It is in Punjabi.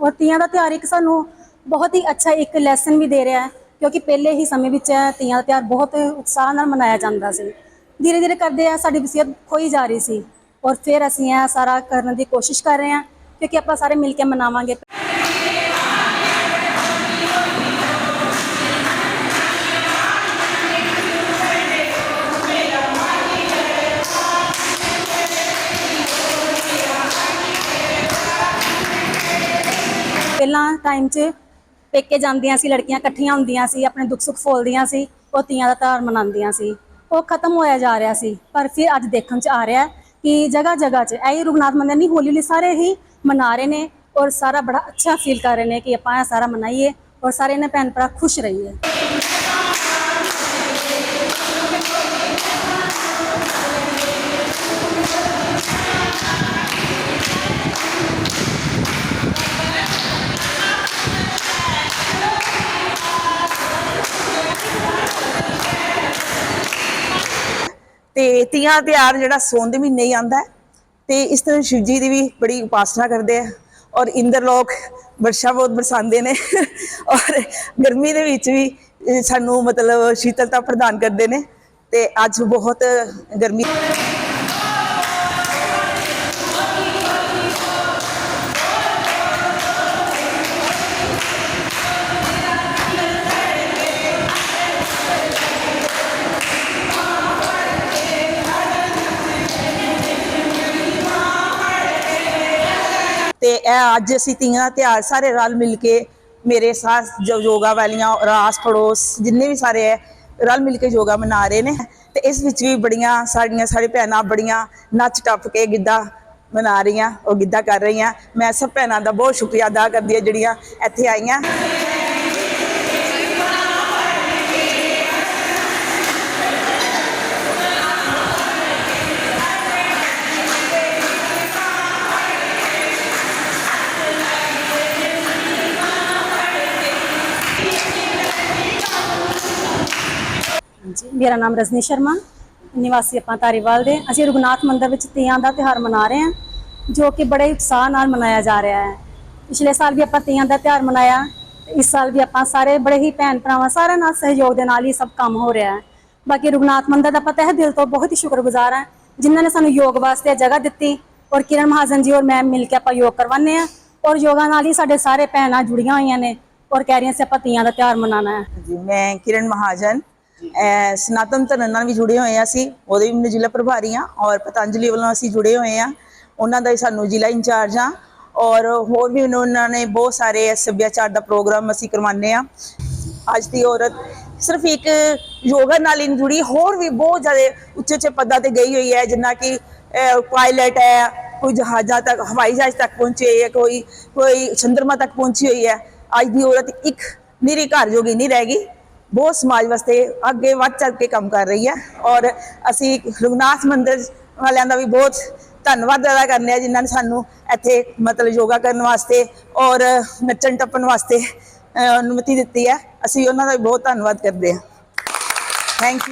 ਔਰ ਤੀਆਂ ਦਾ ਤਿਉਹਾਰ ਇੱਕ ਸਾਨੂੰ ਬਹੁਤ ਹੀ ਅੱਛਾ ਇੱਕ ਲੈਸਨ ਵੀ ਦੇ ਰਿਹਾ ਹੈ, ਕਿਉਂਕਿ ਪਹਿਲੇ ਹੀ ਸਮੇਂ ਵਿੱਚ ਤੀਆਂ ਦਾ ਤਿਉਹਾਰ ਬਹੁਤ ਉਤਸ਼ਾਹ ਨਾਲ ਮਨਾਇਆ ਜਾਂਦਾ ਸੀ। ਧੀਰੇ ਧੀਰੇ ਕਰਦੇ ਆ, ਸਾਡੀ ਵਸੀਅਤ ਖੋਈ ਜਾ ਰਹੀ ਸੀ ਔਰ ਫਿਰ ਅਸੀਂ ਇਹ ਸਾਰਾ ਕਰਨ ਦੀ ਕੋਸ਼ਿਸ਼ ਕਰ ਰਹੇ ਹਾਂ, ਕਿਉਂਕਿ ਆਪਾਂ ਸਾਰੇ ਮਿਲ ਕੇ ਮਨਾਵਾਂਗੇ। ਪਹਿਲਾਂ ਟਾਈਮ 'ਚ ਪੇਕੇ ਜਾਂਦੀਆਂ ਸੀ, ਲੜਕੀਆਂ ਇਕੱਠੀਆਂ ਹੁੰਦੀਆਂ ਸੀ, ਆਪਣੇ ਦੁੱਖ ਸੁੱਖ ਫੋਲਦੀਆਂ ਸੀ, ਉਹ ਤੀਆਂ ਦਾ ਤਿਉਹਾਰ ਮਨਾਉਂਦੀਆਂ ਸੀ। ਉਹ ਖਤਮ ਹੋਇਆ ਜਾ ਰਿਹਾ ਸੀ, ਪਰ ਫਿਰ ਅੱਜ ਦੇਖਣ 'ਚ ਆ ਰਿਹਾ ਕਿ ਜਗ੍ਹਾ ਜਗ੍ਹਾ 'ਚ ਇਹ ਰਘੁਨਾਥ ਮੰਦਿਰ ਨਹੀਂ ਹੋਲੀ ਲਈ ਸਾਰੇ ਹੀ ਮਨਾ ਰਹੇ ਨੇ ਔਰ ਸਾਰਾ ਬੜਾ ਅੱਛਾ ਫੀਲ ਕਰ ਰਹੇ ਨੇ ਕਿ ਆਪਾਂ ਇਹ ਸਾਰਾ ਮਨਾਈਏ ਔਰ ਸਾਰੇ ਨੇ ਭੈਣ ਭਰਾ ਖੁਸ਼ ਰਹੀਏ। ਤੇ ਤੀਆਂ ਦਾ ਤਿਉਹਾਰ ਜਿਹੜਾ ਸੋਨ ਦੇ ਮਹੀਨੇ ਹੀ ਆਂਦਾ ਤੇ ਇਸ ਤਰ੍ਹਾਂ ਸ਼ਿਵ ਜੀ ਦੀ ਵੀ ਬੜੀ ਉਪਾਸਨਾ ਕਰਦੇ ਆ ਔਰ ਇੰਦਰ ਲੋਕ ਵਰਸ਼ਾ ਬਹੁਤ ਬਰਸਾਉਂਦੇ ਨੇ। ਔਰ ਗਰਮੀ ਦੇ ਵਿੱਚ ਵੀ ਸਾਨੂੰ ਮਤਲਬ ਸ਼ੀਤਲਤਾ ਪ੍ਰਦਾਨ ਕਰਦੇ ਨੇ। ਤੇ ਅੱਜ ਬਹੁਤ ਗਰਮੀ ਤੇ ਇਹ ਅੱਜ ਅਸੀਂ ਤੀਆਂ ਦਾ ਤਿਉਹਾਰ ਸਾਰੇ ਰਲ ਮਿਲ ਕੇ ਮੇਰੇ ਸਾਥ ਜੋ ਯੋਗਾ ਵਾਲੀਆਂ, ਰਾਸ ਪੜੋਸ ਜਿੰਨੇ ਵੀ ਸਾਰੇ ਹੈ ਰਲ ਮਿਲ ਕੇ ਯੋਗਾ ਮਨਾ ਰਹੇ ਨੇ ਤੇ ਇਸ ਵਿੱਚ ਵੀ ਬੜੀਆਂ ਸਾਡੀਆਂ ਸਾਰੇ ਭੈਣਾਂ ਬੜੀਆਂ ਨੱਚ ਟੱਪ ਕੇ ਗਿੱਧਾ ਮਨਾ ਰਹੀਆਂ, ਉਹ ਗਿੱਧਾ ਕਰ ਰਹੀਆਂ। ਮੈਂ ਸਭ ਭੈਣਾਂ ਦਾ ਬਹੁਤ ਸ਼ੁਕਰੀਆ ਅਦਾ ਕਰਦੀ ਹਾਂ ਜਿਹੜੀਆਂ ਇੱਥੇ ਆਈਆਂ। ਜੀ ਮੇਰਾ ਨਾਮ ਰਜਨੀ ਸ਼ਰਮਾ, ਨਿਵਾਸੀ ਆਪਾਂ ਧਾਰੀਵਾਲ ਦੇ। ਅਸੀਂ ਰਘੁਨਾਥ ਮੰਦਰ ਵਿੱਚ ਤੀਆਂ ਦਾ ਤਿਉਹਾਰ ਮਨਾ ਰਹੇ ਹਾਂ, ਜੋ ਕਿ ਬੜੇ ਉਤਸ਼ਾਹ ਨਾਲ ਮਨਾਇਆ ਜਾ ਰਿਹਾ ਹੈ। ਪਿਛਲੇ ਸਾਲ ਵੀ ਆਪਾਂ ਤੀਆਂ ਦਾ ਤਿਉਹਾਰ ਮਨਾਇਆ, ਇਸ ਸਾਲ ਵੀ ਆਪਾਂ ਸਾਰੇ ਬੜੇ ਹੀ ਭੈਣ ਭਰਾਵਾਂ ਸਾਰਿਆਂ ਨਾਲ ਸਹਿਯੋਗ ਦੇ ਨਾਲ ਹੀ ਸਭ ਕੰਮ ਹੋ ਰਿਹਾ ਹੈ। ਬਾਕੀ ਰਘੁਨਾਥ ਮੰਦਰ ਦਾ ਆਪਾਂ ਤਹਿ ਦਿਲ ਤੋਂ ਬਹੁਤ ਹੀ ਸ਼ੁਕਰਗੁਜ਼ਾਰ ਹਾਂ, ਜਿਨ੍ਹਾਂ ਨੇ ਸਾਨੂੰ ਯੋਗ ਵਾਸਤੇ ਜਗ੍ਹਾ ਦਿੱਤੀ। ਔਰ ਕਿਰਨ ਮਹਾਜਨ ਜੀ ਔਰ ਮੈਂ ਮਿਲ ਕੇ ਆਪਾਂ ਯੋਗ ਕਰਵਾਉਂਦੇ ਆ ਔਰ ਯੋਗਾ ਨਾਲ ਹੀ ਸਾਡੇ ਸਾਰੇ ਭੈਣਾਂ ਜੁੜੀਆਂ ਹੋਈਆਂ ਨੇ, ਔਰ ਕਹਿ ਰਹੀਆਂ ਸੀ ਆਪਾਂ ਤੀਆਂ ਦਾ ਤਿਉਹਾਰ ਮਨਾਉਣਾ ਹੈ। ਜੀ ਮੈਂ ਕਿਰਨ ਮਹਾਜਨ ਸਨਾਤਨ ਧਰਮ ਨਾਲ ਵੀ ਜੁੜੇ ਹੋਏ ਆ ਅਸੀਂ, ਉਹਦੇ ਵੀ ਮੈਨੂੰ ਜ਼ਿਲ੍ਹਾ ਪ੍ਰਭਾਰੀ ਹਾਂ ਔਰ ਪਤੰਜਲੀ ਵੱਲੋਂ ਅਸੀਂ ਜੁੜੇ ਹੋਏ ਆ। ਉਹਨਾਂ ਦਾ ਹੀ ਸਾਨੂੰ ਜ਼ਿਲ੍ਹਾ ਇੰਚਾਰਜ ਆ ਔਰ ਹੋਰ ਵੀ ਉਹਨਾਂ ਨੇ ਬਹੁਤ ਸਾਰੇ ਸੱਭਿਆਚਾਰ ਦਾ ਪ੍ਰੋਗਰਾਮ ਅਸੀਂ ਕਰਵਾਉਂਦੇ ਆ। ਅੱਜ ਦੀ ਔਰਤ ਸਿਰਫ ਇੱਕ ਯੋਗਾ ਨਾਲ ਹੀ ਨਹੀਂ ਜੁੜੀ, ਹੋਰ ਵੀ ਬਹੁਤ ਜ਼ਿਆਦਾ ਉੱਚੇ ਉੱਚੇ ਪਦਾਂ ਤੇ ਗਈ ਹੋਈ ਹੈ, ਜਿੰਨਾ ਕਿ ਪਾਇਲਟ ਹੈ, ਕੋਈ ਜਹਾਜ਼ਾਂ ਤੱਕ, ਹਵਾਈ ਜਹਾਜ਼ ਤੱਕ ਪਹੁੰਚੇ ਹੈ, ਕੋਈ ਕੋਈ ਚੰਦਰਮਾ ਤੱਕ ਪਹੁੰਚੀ ਹੋਈ ਹੈ। ਅੱਜ ਦੀ ਔਰਤ ਇੱਕ ਨਿਰੀ ਘਰ ਜੋਗੀ ਨਹੀਂ ਰਹਿ ਗਈ। ਬਹੁਤ ਸਮਾਜ ਵਾਸਤੇ ਅੱਗੇ ਵੱਧ ਚੱਲ ਕੇ ਕੰਮ ਕਰ ਰਹੀ ਹੈ ਔਰ ਅਸੀਂ ਰਘੁਨਾਥ ਮੰਦਿਰ ਵਾਲਿਆਂ ਦਾ ਵੀ ਬਹੁਤ ਧੰਨਵਾਦ ਅਦਾ ਕਰਨੇ ਆ ਜਿਨ੍ਹਾਂ ਨੇ ਸਾਨੂੰ ਇੱਥੇ ਮਤਲਬ ਯੋਗਾ ਕਰਨ ਵਾਸਤੇ ਔਰ ਨੱਚਣ ਟੱਪਣ ਵਾਸਤੇ ਅਨੁਮਤੀ ਦਿੱਤੀ ਹੈ। ਅਸੀਂ ਉਹਨਾਂ ਦਾ ਵੀ ਬਹੁਤ ਧੰਨਵਾਦ ਕਰਦੇ ਹਾਂ। Thank you